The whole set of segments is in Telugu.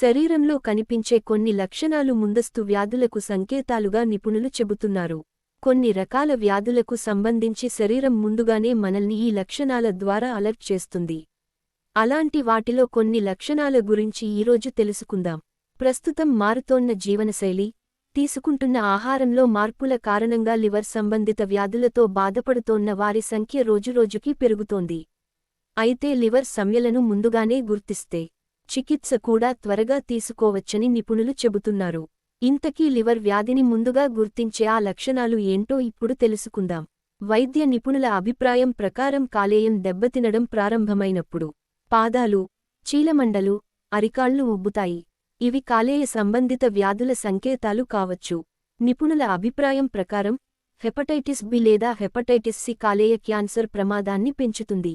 శరీరంలో కనిపించే కొన్ని లక్షణాలు ముందస్తు వ్యాధులకు సంకేతాలుగా నిపుణులు చెబుతున్నారు. కొన్ని రకాల వ్యాధులకు సంబంధించి శరీరం ముందుగానే మనల్ని ఈ లక్షణాల ద్వారా అలర్ట్ చేస్తుంది. అలాంటి వాటిలో కొన్ని లక్షణాల గురించి ఈరోజు తెలుసుకుందాం. ప్రస్తుతం మారుతోన్న జీవనశైలి తీసుకుంటున్న ఆహారంలో మార్పుల కారణంగా లివర్ సంబంధిత వ్యాధులతో బాధపడుతోన్న వారి సంఖ్య రోజురోజుకీ పెరుగుతోంది. అయితే లివర్ సమ్యలను ముందుగానే గుర్తిస్తే చికిత్స కూడా త్వరగా తీసుకోవచ్చని నిపుణులు చెబుతున్నారు. ఇంతకీ లివర్ వ్యాధిని ముందుగా గుర్తించే ఆ లక్షణాలు ఏంటో ఇప్పుడు తెలుసుకుందాం. వైద్య నిపుణుల అభిప్రాయం ప్రకారం కాలేయం దెబ్బతినడం ప్రారంభమైనప్పుడు పాదాలు చీలమండలు అరికాళ్ళు ఉబ్బుతాయి. ఇవి కాలేయ సంబంధిత వ్యాధుల సంకేతాలు కావచ్చు. నిపుణుల అభిప్రాయం ప్రకారం హెపటైటిస్ బి లేదా హెపటైటిస్ సి కాలేయ క్యాన్సర్ ప్రమాదాన్ని పెంచుతుంది.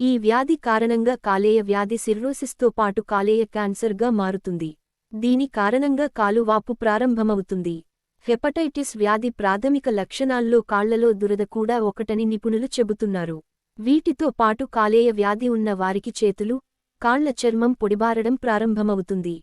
ఈ వ్యాధి కారణంగా కాలేయ వ్యాధి సిర్రోసిస్తో పాటు కాలేయ క్యాన్సర్గా మారుతుంది. దీని కారణంగా కాలువాపు ప్రారంభమవుతుంది. హెపటైటిస్ వ్యాధి ప్రాథమిక లక్షణాల్లో కాళ్ళలో దురద కూడా ఒకటని నిపుణులు చెబుతున్నారు. వీటితో పాటు కాలేయ వ్యాధి ఉన్న వారికి చేతులు కాళ్ళ చర్మం పొడిబారడం ప్రారంభమవుతుంది.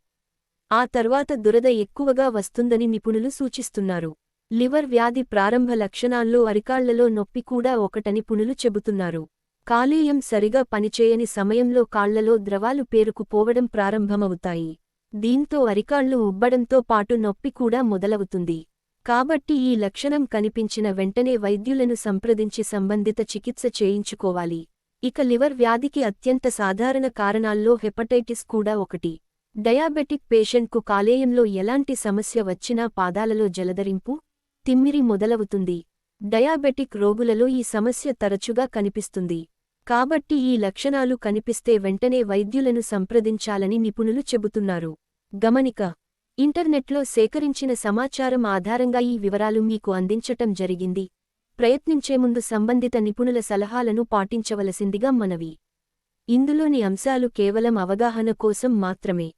ఆ తర్వాత దురద ఎక్కువగా వస్తుందని నిపుణులు సూచిస్తున్నారు. లివర్ వ్యాధి ప్రారంభ లక్షణాల్లో అరికాళ్ళలో నొప్పి కూడా ఒకటని నిపుణులు చెబుతున్నారు. కాలేయం సరిగా పనిచేయని సమయంలో కాళ్ళలో ద్రవాలు పేరుకుపోవడం ప్రారంభమవుతాయి. దీంతో అరికాళ్ళు ఉబ్బడంతో పాటు నొప్పి కూడా మొదలవుతుంది. కాబట్టి ఈ లక్షణం కనిపించిన వెంటనే వైద్యులను సంప్రదించి సంబంధిత చికిత్స చేయించుకోవాలి. ఇక లివర్ వ్యాధికి అత్యంత సాధారణ కారణాల్లో హెపటైటిస్ కూడా ఒకటి. డయాబెటిక్ పేషెంట్కు కాలేయంలో ఎలాంటి సమస్య వచ్చినా పాదాలలో జలదరింపు తిమ్మిరి మొదలవుతుంది. డయాబెటిక్ రోగులలో ఈ సమస్య తరచుగా కనిపిస్తుంది. కాబట్టి ఈ లక్షణాలు కనిపిస్తే వెంటనే వైద్యులను సంప్రదించాలని నిపుణులు చెబుతున్నారు. గమనిక ఇంటర్నెట్లో సేకరించిన సమాచారం ఆధారంగా ఈ వివరాలు మీకు అందించటం జరిగింది. ప్రయత్నించే ముందు సంబంధిత నిపుణుల సలహాలను పాటించవలసిందిగా మనవి. ఇందులోని అంశాలు కేవలం అవగాహన కోసం మాత్రమే.